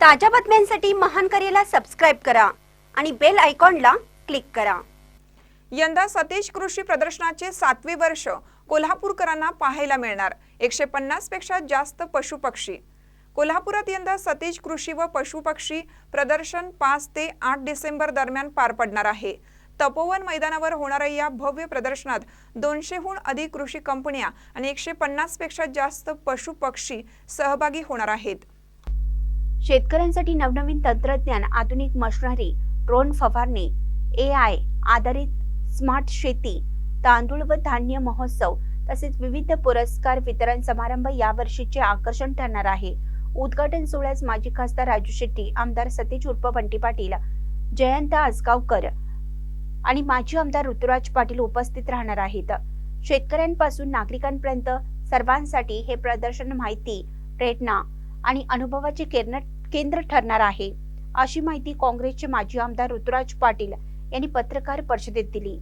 ताज्या बातम्यांसाठी महान करेला सबस्क्राईब करा आणि बेल आयकॉनला क्लिक करा. यंदा सतीश कृषी प्रदर्शनाचे सातवे वर्ष कोल्हापूरकरांना पाहायला मिळणार. एकशे पन्नासपेक्षा जास्त पशुपक्षी कोल्हापुरात यंदा सतीश कृषी व पशुपक्षी प्रदर्शन पाच ते आठ डिसेंबर दरम्यान पार पडणार आहे. तपोवन मैदानावर होणाऱ्या या भव्य प्रदर्शनात दोनशेहून अधिक कृषी कंपन्या आणि एकशे पन्नासपेक्षा जास्त पशुपक्षी सहभागी होणार आहेत. शेतकऱ्यांसाठी नवनवीन तंत्रज्ञान आधुनिक मशनरी ड्रोन फवारणी ए आय आधारित स्मार्ट शेती तांदूळ व धान्य महोत्सव तसेच विविध पुरस्कार वितरण समारंभ यावर्षीचे आकर्षण ठरणार आहे. उद्घाटन सोहळ्यास माजी खासदार राजू शेट्टी आमदार सतीश उर्फ बंटी पाटील जयंत आसगावकर आणि माजी आमदार ऋतुराज पाटील उपस्थित राहणार आहेत. शेतकऱ्यांपासून नागरिकांपर्यंत सर्वांसाठी हे प्रदर्शन माहिती प्रेरणा आणि अनुभवाचे केंद्र केंद्र ठरणार आहे. अशी माहिती काँग्रेसचे माजी आमदार ऋतुराज पाटील यांनी पत्रकार परिषदेत दिली.